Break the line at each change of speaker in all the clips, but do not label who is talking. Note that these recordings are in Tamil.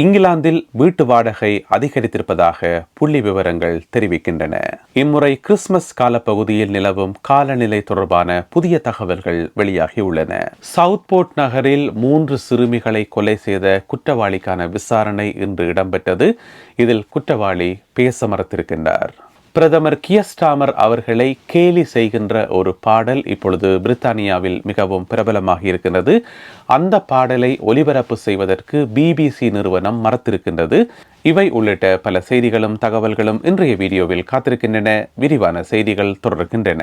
இங்கிலாந்தில் வீட்டு வாடகை அதிகரித்திருப்பதாக புள்ளி விவரங்கள் தெரிவிக்கின்றன. இம்முறை கிறிஸ்துமஸ் காலப்பகுதியில் நிலவும் காலநிலை தொடர்பான புதிய தகவல்கள் வெளியாகியுள்ளன. சவுத்போர்ட் நகரில் மூன்று சிறுமிகளை கொலை செய்த குற்றவாளிக்கான விசாரணை இன்று இடம்பெற்றது. இதில் குற்றவாளி பேச மறுத்திருக்கின்றார். பிரதமர் கியஸ்டாமர் அவர்களை கேலி செய்கின்ற ஒரு பாடல் இப்பொழுது பிரித்தானியாவில் மிகவும் பிரபலமாக இருக்கின்றது. அந்த பாடலை ஒலிபரப்பு செய்வதற்கு பிபிசி நிறுவனம் மறத்திருக்கின்றது. இவை உள்ளிட்ட பல செய்திகளும் தகவல்களும் இன்றைய வீடியோவில் காத்திருக்கின்றன. விரிவான செய்திகள் தொடர்கின்றன.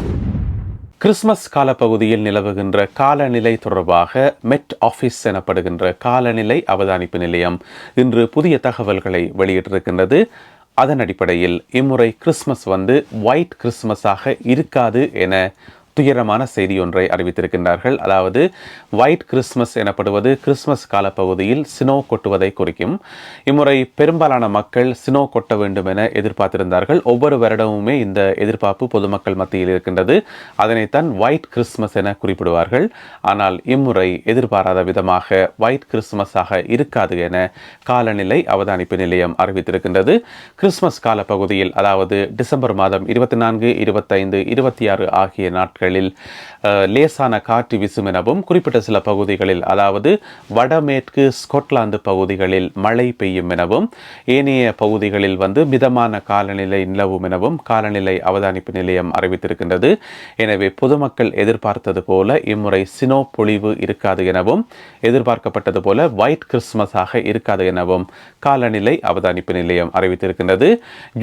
கிறிஸ்மஸ் காலப்பகுதியில் நிலவுகின்ற காலநிலை தொடர்பாக மெட் ஆஃபீஸ் எனப்படுகின்ற காலநிலை அவதானிப்பு நிலையம் இன்று புதிய தகவல்களை வெளியிட்டிருக்கின்றது. அதன் அடிப்படையில் இம்முறை கிறிஸ்மஸ் வந்து ஒயிட் கிறிஸ்மஸாக இருக்காது என துயரமான செய்தி ஒன்றை அறிவித்திருக்கின்றார்கள். அதாவது ஒயிட் கிறிஸ்மஸ் எனப்படுவது கிறிஸ்மஸ் காலப்பகுதியில் சினோ கொட்டுவதை குறிக்கும். இம்முறை பெரும்பாலான மக்கள் சினோ கொட்ட வேண்டும் என எதிர்பார்த்திருந்தார்கள். ஒவ்வொரு வருடமுமே இந்த எதிர்பார்ப்பு பொதுமக்கள் மத்தியில் இருக்கின்றது. அதனைத்தான் ஒயிட் கிறிஸ்மஸ் என குறிப்பிடுவார்கள். ஆனால் இம்முறை எதிர்பாராத விதமாக ஒயிட் கிறிஸ்மஸாக இருக்காது என காலநிலை அவதானிப்பு நிலையம் அறிவித்திருக்கின்றது. கிறிஸ்மஸ் காலப்பகுதியில் அதாவது டிசம்பர் மாதம் இருபத்தி நான்கு இருபத்தைந்து இருபத்தி ஆறு ஆகிய நாட்கள் நாட்களில் லேசான காற்று வீசும் எனவும் குறிப்பிட்ட சில பகுதிகளில் அதாவது வடமேற்கு ஸ்கொட்லாந்து பகுதிகளில் மழை பெய்யும் எனவும் ஏனைய பகுதிகளில் வந்து மிதமான காலநிலை நிலவும் எனவும் காலநிலை அவதானிப்பு நிலையம் அறிவித்திருக்கின்றது. எனவே பொதுமக்கள் எதிர்பார்த்தது போல இம்முறை சினோ பொழிவு இருக்காது எனவும் எதிர்பார்க்கப்பட்டது போல ஒயிட் கிறிஸ்துமஸாக இருக்காது எனவும் காலநிலை அவதானிப்பு நிலையம் அறிவித்திருக்கின்றது.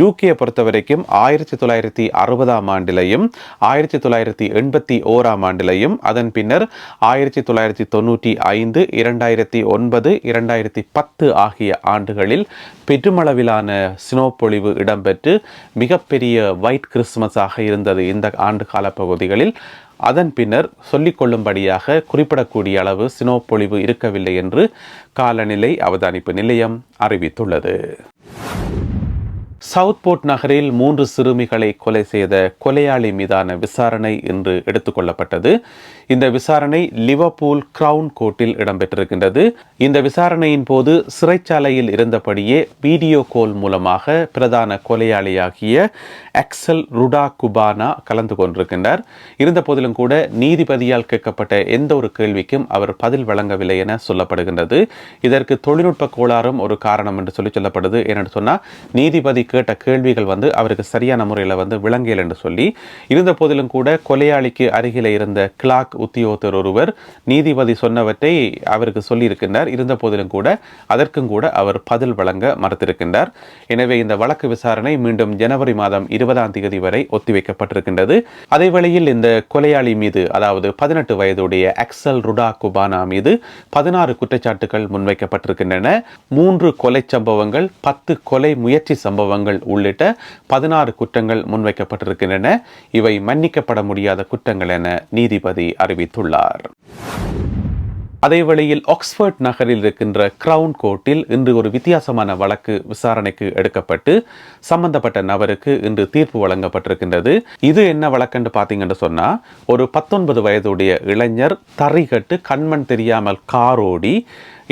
யூகே பொறுத்தவரைக்கும் ஆயிரத்தி தொள்ளாயிரத்தி அறுபதாம் ஆண்டிலையும் ஆயிரத்தி தொள்ளாயிரத்தி எண்பத்தி ஓராம் ஆண்டிலையும் அதன் பின்னர் ஆயிரத்தி தொள்ளாயிரத்தி தொண்ணூற்றி ஐந்து இரண்டாயிரத்தி ஒன்பது இரண்டாயிரத்தி பத்து ஆகிய ஆண்டுகளில் பெருமளவிலான சினோப்பொழிவு இடம்பெற்று மிகப்பெரிய ஒயிட் கிறிஸ்துமஸாக இருந்தது இந்த ஆண்டு கால பகுதிகளில் அதன் பின்னர் சொல்லிக்கொள்ளும்படியாக குறிப்பிடக்கூடிய அளவு சினோப்பொழிவு இருக்கவில்லை என்று காலநிலை அவதானிப்பு நிலையம் அறிவித்துள்ளது. சவுத்போர்ட் நகரில் மூன்று சிறுமிகளை கொலை செய்த கொலையாளி மீதான விசாரணை இன்று எடுத்துக்கொள்ளப்பட்டது. இந்த விசாரணை லிவர்பூல் கிரவுன் கோர்ட்டில் இடம்பெற்றிருக்கின்றது. இந்த விசாரணையின் போது சிறைச்சாலையில் இருந்தபடியே வீடியோ கோல் மூலமாக பிரதான கொலையாளியாகிய அக்சல் ருடா குபானா கலந்து கொண்டிருக்கின்றார். இருந்த போதிலும் கூட நீதிபதியால் கேட்கப்பட்ட எந்த ஒரு கேள்விக்கும் அவர் பதில் வழங்கவில்லை என சொல்லப்படுகின்றது. இதற்கு தொழில்நுட்ப கோளாறும் ஒரு காரணம் என்று சொல்லி சொல்லப்படுது. என்னென்னு சொன்னால் நீதிபதி கேட்ட கேள்விகள் வந்து அவருக்கு சரியான முறையில் வந்து விளங்கியல் என்று சொல்லி இருந்த போதிலும் கூட கொலையாளிக்கு அருகில் இருந்த கிளாக் உத்தியோகத்தர் ஒருவர் நீதிபதி சொன்னவற்றை அவருக்கு சொல்லியிருக்கின்றார். இருந்த போதிலும் கூட அதற்கும் கூட அவர் பதில் வழங்க மறுத்திருக்கின்றார். எனவே இந்த வழக்கு விசாரணை மீண்டும் ஜனவரி மாதம் இருபதாம் தேதி வரை ஒத்திவைக்கப்பட்டிருக்கின்றது. அதே வேளையில் இந்த கொலையாளி மீது அதாவது பதினெட்டு வயதுடைய அக்சல் ருடா குபானா மீது பதினாறு குற்றச்சாட்டுகள் முன்வைக்கப்பட்டிருக்கின்றன. மூன்று கொலை சம்பவங்கள் பத்து கொலை முயற்சி சம்பவங்கள் உள்ளிட்ட பதினாறு குற்றங்கள் முன்வைக்கப்பட்டிருக்கின்றன. இவை மன்னிக்கப்பட முடியாத குற்றங்கள் என நீதிபதி அறிவித்துள்ளார். அதே வேளையில் ஆக்ஸ்போர்ட் நகரில் இருக்கின்ற கிரவுன் கோர்ட்டில் இன்று ஒரு வித்தியாசமான வழக்கு விசாரணைக்கு எடுக்கப்பட்டு சம்பந்தப்பட்ட நபருக்கு இன்று தீர்ப்பு வழங்கப்பட்டிருக்கின்றது. இது என்ன வழக்குன்னு பார்த்தீங்கன்னு சொன்னா ஒரு பத்தொன்பது வயதுடைய இளைஞர் தறிகட்டு கண்மண் தெரியாமல் காரோடி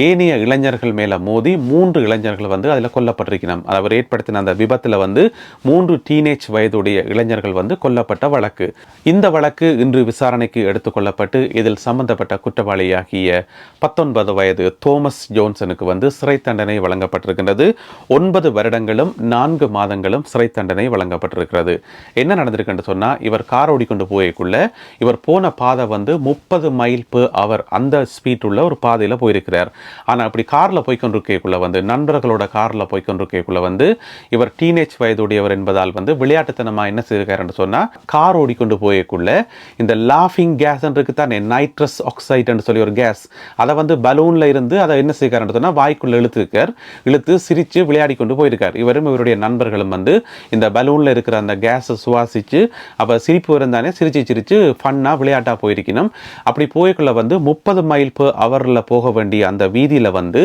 ஏனைய இளைஞர்கள் மேலே மோதி மூன்று இளைஞர்கள் வந்து அதில் கொல்லப்பட்டிருக்கணும் அவர் ஏற்படுத்தின அந்த விபத்தில் வந்து மூன்று டீனேஜ் வயதுடைய இளைஞர்கள் வந்து கொல்லப்பட்ட வழக்கு. இந்த வழக்கு இன்று விசாரணைக்கு எடுத்துக்கொள்ளப்பட்டு இதில் சம்பந்தப்பட்ட குற்றவாளியாகிய பத்தொன்பது வயது தோமஸ் ஜோன்சனுக்கு வந்து சிறை தண்டனை வழங்கப்பட்டிருக்கின்றது. ஒன்பது வருடங்களும் நான்கு மாதங்களும் சிறை தண்டனை வழங்கப்பட்டிருக்கிறது. என்ன நடந்திருக்குன்னு சொன்னால் இவர் கார் ஓடிக்கொண்டு போயக்குள்ள இவர் போன பாதை வந்து முப்பது மைல் பு அவர் அந்த ஸ்பீட் உள்ள ஒரு பாதையில் போயிருக்கிறார். ஆனால் அப்படி காரில் போய்க்கொண்டிருக்கக்குள்ள வந்து நண்பர்களோட காரில் போய்க்கொண்டிருக்கக்குள்ள வந்து இவர் டீனேஜ் வயதுடையவர் என்பதால் வந்து விளையாட்டுத்தனமாக என்ன செய்திருக்காருன்னு சொன்னால் கார் ஓடிக்கொண்டு போயக்குள்ளே இந்த லாஃபிங் கேஸ் தானே நைட்ரஸ் ஆக்சைடுன்னு சொல்லி ஒரு கேஸ் அதை வந்து பலூனில் இருந்து அதை என்ன செய்கிறாருன்னு சொன்னால் வாய்க்குள்ள இழுத்துருக்கார். இழுத்து சிரித்து விளையாடி கொண்டு போயிருக்கார். இவரும் இவருடைய நண்பர்களும் வந்து இந்த பலூனில் இருக்கிற அந்த கேஸை சுவாசித்து அப்போ சிரிப்பு இருந்தானே சிரித்து சிரித்து ஃபன்னாக விளையாட்டாக போயிருக்கணும். அப்படி போயக்குள்ளே வந்து முப்பது மைல் பர் ஹவரில் போக வேண்டிய அந்த வீதியில் வந்து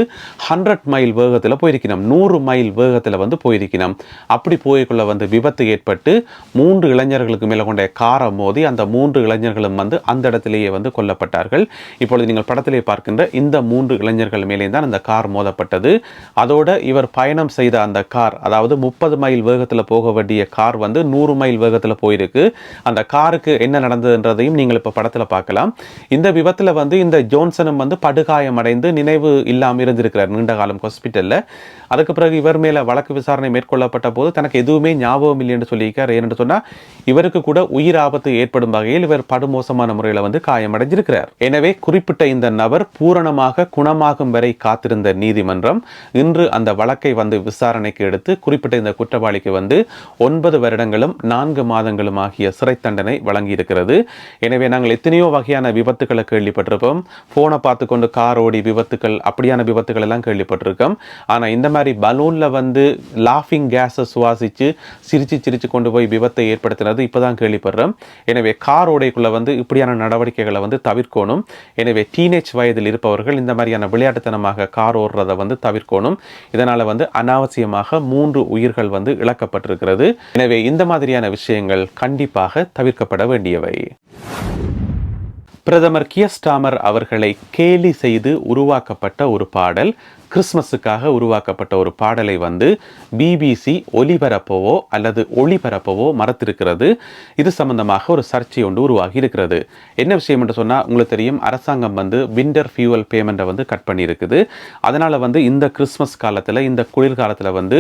ஹண்ட்ரட் மைல் வேகத்தில் போயிருக்கணும். நூறு மைல் வேகத்தில் வந்து போயிருக்கணும். அப்படி போய்க்குள்ள வந்து விபத்து ஏற்பட்டு மூன்று இளைஞர்களுக்கு மேலே கொண்ட காரை மோதி அந்த மூன்று இளைஞர்களும் வந்து அந்த இடத்திலேயே வந்து கொல்லப்பட்டார்கள். இப்பொழுது நீங்கள் படத்திலே பார்க்கின்ற இந்த மூன்று இளைஞர்கள் மேலே தான் அந்த கார் மோதப்பட்டது. அதோட இவர் பயணம் செய்த அந்த கார் அதாவது முப்பது மைல் வேகத்தில் போக வேண்டிய கார் வந்து நூறு மைல் வேகத்தில் போயிருக்கு. அந்த காருக்கு என்ன நடந்ததுன்றதையும் நீங்கள் இப்போ படத்தில் பார்க்கலாம். இந்த விபத்தில் வந்து இந்த ஜோன்சனும் வந்து படுகாயம் அடைந்து நினைவு இல்லாமல் இருந்திருக்கிறார். நீண்ட காலம் ஹாஸ்பிட்டலில் அதுக்கு பிறகு இவர் மேலே வழக்கு விசாரணை மேற்கொள்ளப்பட்ட போது தனக்கு எதுவுமே ஞாபகம் இல்லை என்று சொல்லியிருக்கார். ஏன்னு சொன்னால் இவருக்கு கூட உயிர் ஆபத்து ஏற்படும் வகையில் இவர் படுமோசமான முறையில் வந்து காயமடைஞ்சிருக்கிறார். எனவே குறிப்பிட்ட இந்த நபர் பூரணமாக குணமாகும் வரை காத்திருந்த நீதிமன்றம் இன்று அந்த வழக்கை வந்து விசாரணைக்கு எடுத்து குறிப்பிட்ட இந்த குற்றவாளிக்கு வந்து ஒன்பது வருடங்களும் நான்கு மாதங்களும் ஆகிய சிறை தண்டனை வழங்கியிருக்கிறது. எனவே நாங்கள் எத்தனையோ வகையான விபத்துக்களை கேள்விப்பட்டிருப்போம். போனை பார்த்து கொண்டு கார் ஓடி விபத்துக்கள் அப்படியான விபத்துகள் எல்லாம் கேள்விப்பட்டிருக்கோம். ஆனால் இந்த மாதிரி பலூனில் வந்து லாஃபிங் கேஸை சுவாசித்து சிரித்து சிரிச்சு கொண்டு போய் விபத்தை ஏற்படுத்தினது இப்போதான் கேள்விப்படுறோம். எனவே கார் உடைக்குள்ளே வந்து இப்படியான நடவடிக்கைகளை வந்து தவிர்க்கணும். எனவே டீனேஜ் வயதில் இருப்பவர்கள் இந்த மாதிரியான விளையாட்டுத்தனமாக கார் ஓடுறதை வந்து தவிர்க்கணும். இதனால் வந்து அனாவசியமாக மூன்று உயிர்கள் வந்து இழக்கப்பட்டிருக்கிறது. எனவே இந்த மாதிரியான விஷயங்கள் கண்டிப்பாக தவிர்க்கப்பட வேண்டியவை. பிரதமர் கியஸ்டாமர் அவர்களை கேலி செய்து உருவாக்கப்பட்ட ஒரு பாடல் கிறிஸ்மஸுக்காக உருவாக்கப்பட்ட ஒரு பாடலை வந்து பிபிசி ஒலிபரப்பவோ அல்லது ஒளிபரப்பவோ மறத்திருக்கிறது. இது சம்பந்தமாக ஒரு சர்ச்சை ஒன்று உருவாகி இருக்கிறது. என்ன விஷயம் என்று சொன்னால் உங்களுக்கு தெரியும் அரசாங்கம் வந்து விண்டர் ஃபியூவல் பேமெண்ட்டை வந்து கட் பண்ணியிருக்குது. அதனால் வந்து இந்த கிறிஸ்மஸ் காலத்தில் இந்த குளிர்காலத்தில் வந்து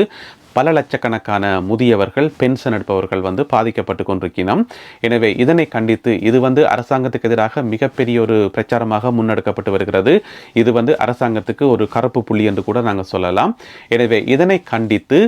பல லட்சக்கணக்கான முதியவர்கள் பென்ஷன் எடுப்பவர்கள் வந்து பாதிக்கப்பட்டு கொண்டிருக்கிறோம் எனவே இதனை கண்டித்து இது வந்து அரசாங்கத்துக்கு எதிராக மிகப்பெரிய ஒரு பிரச்சாரமாக முன்னெடுக்கப்பட்டு வருகிறது. இது வந்து அரசாங்கத்துக்கு ஒரு கருப்பு புள்ளி என்று கூட நாங்கள் சொல்லலாம். எனவே இதனை கண்டித்து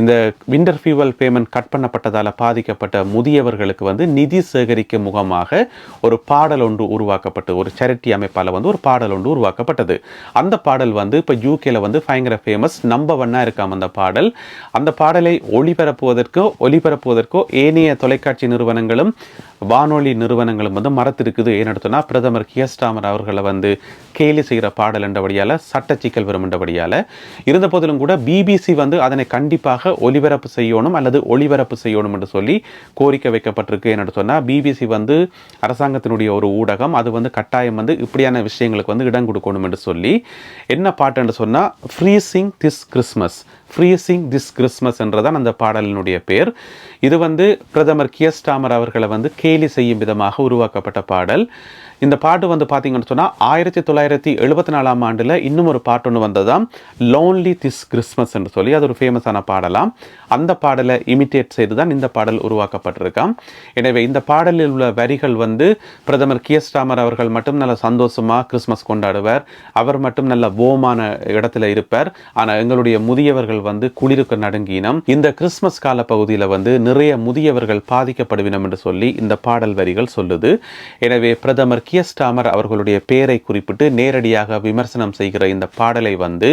இந்த விண்டர் ஃபியூவல் பேமெண்ட் கட் பண்ணப்பட்டதால் பாதிக்கப்பட்ட முதியவர்களுக்கு வந்து நிதி சேகரிக்கும் முகமாக ஒரு பாடல் ஒன்று உருவாக்கப்பட்டு ஒரு சேரிட்டி அமைப்பால் வந்து ஒரு பாடல் ஒன்று உருவாக்கப்பட்டது. அந்த பாடல் வந்து இப்போ யூகேல வந்து பயங்கர ஃபேமஸ் நம்ப ஒன்னா இருக்காம அந்த பாடல். அந்த பாடலை ஒளிபரப்புவதற்கோ ஒளிபரப்புவதற்கோ ஏனைய தொலைக்காட்சி நிறுவனங்களும் வானொலி நிறுவனங்களும் வந்து மறத்திருக்குது. ஏன்னு சொன்னால் பிரதமர் கியஸ்டாமர் அவர்களை வந்து கேலி செய்கிற பாடல் என்றபடியால் சட்ட சிக்கல் வரும் என்றபடியால் இருந்த போதிலும் கூட பிபிசி வந்து அதனை கண்டிப்பாக ஒலிபரப்பு செய்யணும் அல்லது ஒளிபரப்பு செய்யணும் என்று சொல்லி கோரிக்கை வைக்கப்பட்டிருக்கு. என்னென்னு சொன்னால் பிபிசி வந்து அரசாங்கத்தினுடைய ஒரு ஊடகம். அது வந்து கட்டாயம் வந்து இப்படியான விஷயங்களுக்கு வந்து இடம் கொடுக்கணும் என்று சொல்லி என்ன பாட்டு என்று சொன்னால் freezing this Christmas freezing this Christmas என்றதான் அந்த பாடலினுடைய பேர். இது வந்து பிரதமர் கியஸ்டாமர் அவர்களை வந்து கேலி செய்யும் விதமாக உருவாக்கப்பட்ட பாடல். இந்த பாட்டு வந்து பார்த்தீங்கன்னு சொன்னால் ஆயிரத்தி தொள்ளாயிரத்தி எழுபத்தி நாலாம் ஆண்டில் இன்னும் ஒரு பாட்டு ஒன்று வந்ததாம் லோன்லி திஸ் கிறிஸ்மஸ் என்று சொல்லி அது ஒரு ஃபேமஸான பாடலாம். அந்த பாடலை இமிட்டேட் செய்து தான் இந்த பாடல் உருவாக்கப்பட்டிருக்காம். எனவே இந்த பாடலில் உள்ள வரிகள் வந்து பிரதமர் கியஸ்டாமர் அவர்கள் மட்டும் நல்ல சந்தோஷமாக கிறிஸ்மஸ் கொண்டாடுவார். அவர் மட்டும் நல்ல ஓமான இடத்துல இருப்பார். ஆனால் எங்களுடைய முதியவர்கள் வந்து குளிருக்கு நடுங்கினம். இந்த கிறிஸ்மஸ் கால பகுதியில் வந்து நிறைய முதியவர்கள் பாதிக்கப்படுவினம் என்று சொல்லி இந்த பாடல் வரிகள் சொல்லுது. எனவே பிரதமர் கியஸ்டாமர் அவர்களுடைய பெயரை குறிப்பிட்டு நேரடியாக விமர்சனம் செய்கிற இந்த பாடலை வந்து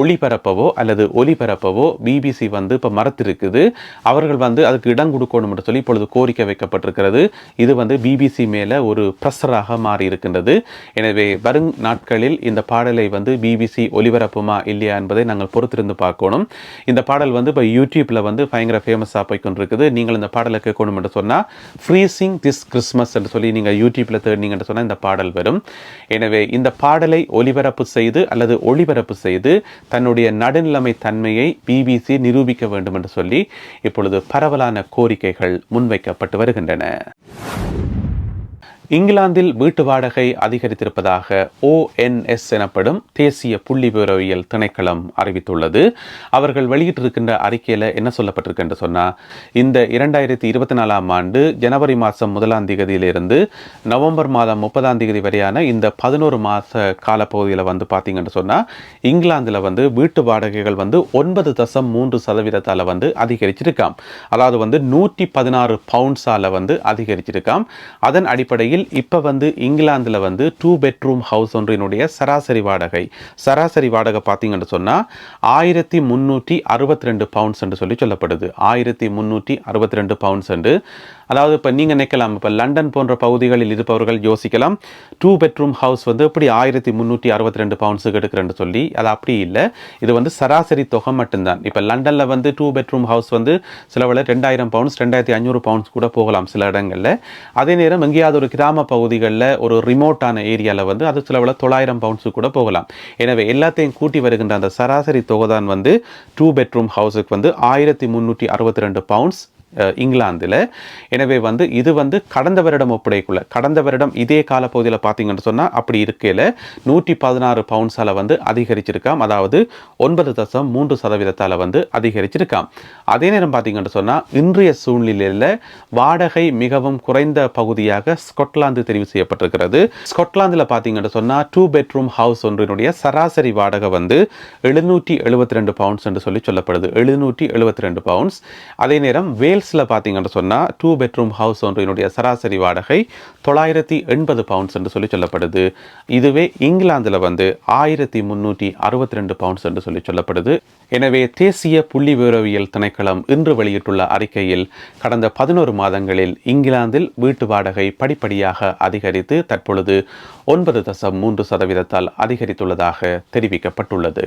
ஒளிபரப்பவோ அல்லது ஒலிபரப்பவோ பிபிசி வந்து இப்போ மறத்திருக்குது. அவர்கள் வந்து அதுக்கு இடம் கொடுக்கணும்னு சொல்லி இப்பொழுது கோரிக்கை வைக்கப்பட்டிருக்கிறது. இது வந்து பிபிசி மேலே ஒரு ப்ரெஷராக மாறி இருக்கின்றது எனவே வரும் நாட்களில் இந்த பாடலை வந்து பிபிசி ஒலிபரப்புமா இல்லையா என்பதை நாங்கள் பொறுத்திருந்து பார்க்கணும். இந்த பாடல் வந்து இப்போ யூடியூப்பில் வந்து பயங்கர ஃபேமஸாக போய் கொண்டிருக்குது நீங்கள் இந்த பாடலை கேட்கணும் என்று சொன்னால் ஃப்ரீசிங் திஸ் கிறிஸ்மஸ் என்று சொல்லி நீங்கள் யூடியூப்பில் தேடினீங்கன்னு சொன்னால் இந்த பாடல் வரும். எனவே இந்த பாடலை ஒலிபரப்பு செய்து அல்லது ஒளிபரப்பு செய்து தன்னுடைய நடுநிலைமை தன்மையை பிபிசி நிரூபிக்க வேண்டும் என்று சொல்லி இப்பொழுது பரவலான கோரிக்கைகள் முன்வைக்கப்பட்டு வருகின்றன. இங்கிலாந்தில் வீட்டு வாடகை அதிகரித்திருப்பதாக ஓஎன்எஸ் எனப்படும் தேசிய புள்ளி விவரவியல் திணைக்களம் அறிவித்துள்ளது. அவர்கள் வெளியிட்டிருக்கின்ற அறிக்கையில் என்ன சொல்லப்பட்டிருக்குன்னு சொன்னால் இந்த இரண்டாயிரத்தி இருபத்தி நாலாம் ஆண்டு ஜனவரி மாதம் முதலாம் தேதியிலிருந்து நவம்பர் மாதம் முப்பதாம் தேதி வரையான இந்த பதினோரு மாத காலப்பகுதியில் வந்து பார்த்தீங்கன்னு சொன்னால் இங்கிலாந்தில் வந்து வீட்டு வாடகைகள் வந்து ஒன்பது தசம் மூன்று சதவீதத்தால் வந்து அதிகரிச்சிருக்காம். அதாவது வந்து நூற்றி பதினாறு பவுண்ட்ஸால் வந்து அதிகரிச்சிருக்காம். அதன் அடிப்படையில் இப்போ வந்து இங்கிலாந்தில் வந்து டூ பெட்ரூம் ஹவுஸ் ஒன்றினுடைய சராசரி வாடகை. சராசரி வாடகை பார்த்தீங்கன்னு சொன்னால் ஆயிரத்தி முந்நூற்றி அறுபத்தி ரெண்டு பவுண்ட்ஸ் என்று சொல்லி சொல்லப்படுது. ஆயிரத்தி முந்நூற்றி அறுபத்தி ரெண்டு பவுண்ட்ஸ் என்று அதாவது இப்போ நீங்கள் நினைக்கலாம் இப்போ லண்டன் போன்ற பகுதிகளில் இருப்பவர்கள் யோசிக்கலாம். டூ பெட்ரூம் ஹவுஸ் வந்து எப்படி ஆயிரத்தி முந்நூற்றி அறுபத்தி ரெண்டு பவுன்ஸுக்கு எடுக்கிறேன்னு சொல்லி அது அப்படி இல்லை. இது வந்து சராசரி தொகை மட்டும்தான். இப்போ லண்டனில் வந்து டூ பெட்ரூம் ஹவுஸ் வந்து சிலவில் ரெண்டாயிரம் பவுண்ட்ஸ் ரெண்டாயிரத்தி ஐநூறு பவுன்ஸ் கூட போகலாம் சில இடங்களில். அதே நேரம் எங்கேயாவது ஒரு கிராம பகுதிகளில் ஒரு ரிமோட்டான ஏரியாவில் வந்து அது சிலவில் தொள்ளாயிரம் பவுண்ட்ஸு கூட போகலாம். எனவே எல்லாத்தையும் கூட்டி வருகின்ற அந்த சராசரி தொகை தான் வந்து டூ பெட்ரூம் ஹவுஸுக்கு வந்து ஆயிரத்தி முந்நூற்றி அறுபத்தி ரெண்டு பவுண்ட்ஸ் இங்கிலாந்தில். எனவே வந்து இது வந்து கடந்த வருடம் ஒப்படைக்குள்ள கடந்த வருடம் இதே காலப்பகுதியில் பார்த்தீங்கன்னு சொன்னால் அப்படி இருக்கையில் நூற்றி பதினாறு பவுன்ஸால் வந்து அதிகரிச்சிருக்காம். அதாவது ஒன்பது தசம் மூன்று சதவீதத்தால் வந்து அதிகரிச்சிருக்காம். அதே நேரம் பார்த்தீங்கன்னு சொன்னால் இன்றைய சூழ்நிலையில் வாடகை மிகவும் குறைந்த பகுதியாக ஸ்கொட்லாந்து தெரிவு செய்யப்பட்டிருக்கிறது. ஸ்கொட்லாந்தில் பார்த்தீங்கன்னு சொன்னால் டூ பெட்ரூம் ஹவுஸ் ஒன்றினுடைய சராசரி வாடகை வந்து எழுநூற்றி எழுபத்தி ரெண்டு பவுண்ட்ஸ் என்று சொல்லி சொல்லப்படுது. எழுநூற்றி எழுபத்தி ரெண்டு பவுண்ட்ஸ் அதே நேரம் வேல் வேல்ஸில் பார்த்தீங்கன்னு சொன்னால் டூ பெட்ரூம் ஹவுஸ் ஒன்றினுடைய சராசரி வாடகை தொள்ளாயிரத்தி எண்பது பவுண்ட்ஸ் என்று சொல்லி சொல்லப்படுது. இதுவே இங்கிலாந்தில் வந்து ஆயிரத்தி முந்நூற்றி அறுபத்தி ரெண்டு பவுண்ட்ஸ் என்று சொல்லி சொல்லப்படுது. எனவே தேசிய புள்ளி விவரவியல் திணைக்களம் இன்று வெளியிட்டுள்ள அறிக்கையில் கடந்த பதினோரு மாதங்களில் இங்கிலாந்தில் வீட்டு வாடகை படிப்படியாக அதிகரித்து தற்பொழுது ஒன்பது தசம் மூன்று சதவீதத்தால் அதிகரித்துள்ளதாக தெரிவிக்கப்பட்டுள்ளது.